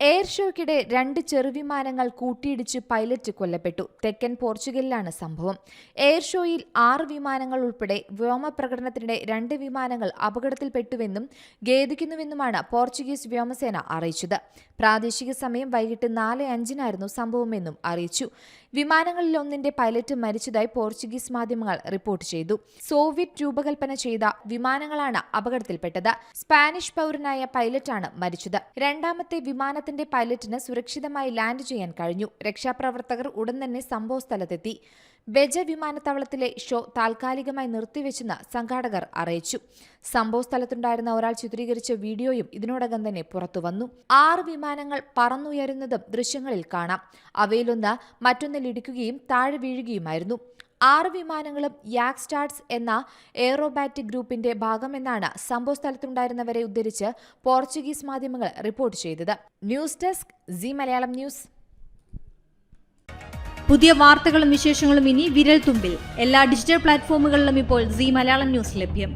Air ഷോയ്ക്കിടെ രണ്ട് ചെറുവിമാനങ്ങൾ കൂട്ടിയിടിച്ച് pilot കൊല്ലപ്പെട്ടു. തെക്കൻ പോർച്ചുഗലിലാണ് സംഭവം. എയർ ഷോയിൽ ആറ് വിമാനങ്ങൾ ഉൾപ്പെടെ വ്യോമപ്രകടനത്തിനിടെ രണ്ട് വിമാനങ്ങൾ അപകടത്തിൽപ്പെട്ടുവെന്നും ഖേദിക്കുന്നുവെന്നുമാണ് പോർച്ചുഗീസ് വ്യോമസേന അറിയിച്ചത്. പ്രാദേശിക സമയം വൈകിട്ട് നാല് അഞ്ചിനായിരുന്നു സംഭവമെന്നും അറിയിച്ചു. വിമാനങ്ങളിലൊന്നിന്റെ പൈലറ്റ് മരിച്ചതായി പോർച്ചുഗീസ് മാധ്യമങ്ങൾ റിപ്പോർട്ട് ചെയ്തു. സോവിയറ്റ് രൂപകൽപ്പന ചെയ്ത വിമാനങ്ങളാണ് അപകടത്തിൽപ്പെട്ടത്. സ്പാനിഷ് പൗരനായ പൈലറ്റാണ് മരിച്ചത്. രണ്ടാമത്തെ വിമാനത്തിന്റെ പൈലറ്റിന് സുരക്ഷിതമായി ലാൻഡ് ചെയ്യാൻ കഴിഞ്ഞു. രക്ഷാപ്രവർത്തകർ ഉടൻ തന്നെ സംഭവസ്ഥലത്തെത്തി ബെജ വിമാനത്താവളത്തിലെ ഷോ താൽക്കാലികമായി നിർത്തിവെച്ചെന്ന് സംഘാടകർ അറിയിച്ചു. സംഭവസ്ഥലത്തുണ്ടായിരുന്ന ഒരാൾ ചിത്രീകരിച്ച വീഡിയോയും ഇതിനോടകം തന്നെ പുറത്തുവന്നു. ആറ് വിമാനങ്ങൾ പറന്നുയരുന്നതും ദൃശ്യങ്ങളിൽ കാണാം. അവയിലൊന്ന് മറ്റൊന്നിൽ ഇടിക്കുകയും താഴെ വീഴുകയുമായിരുന്നു. ആറ് വിമാനങ്ങളും യാക് സ്റ്റാർട്സ് എന്ന എയറോബാറ്റിക് ഗ്രൂപ്പിന്റെ ഭാഗമെന്നാണ് സംഭവസ്ഥലത്തുണ്ടായിരുന്നവരെ ഉദ്ധരിച്ച് പോർച്ചുഗീസ് മാധ്യമങ്ങൾ റിപ്പോർട്ട് ചെയ്തത്. News desk Zee Malayalam news. പുതിയ വാർത്തകളും വിശേഷങ്ങളും ഇനി വിരൽ തുമ്പിൽ എല്ലാ ഡിജിറ്റൽ പ്ലാറ്റ്ഫോമുകളിലും ഇപ്പോൾ സി മലയാളം ന്യൂസ് ലഭ്യം.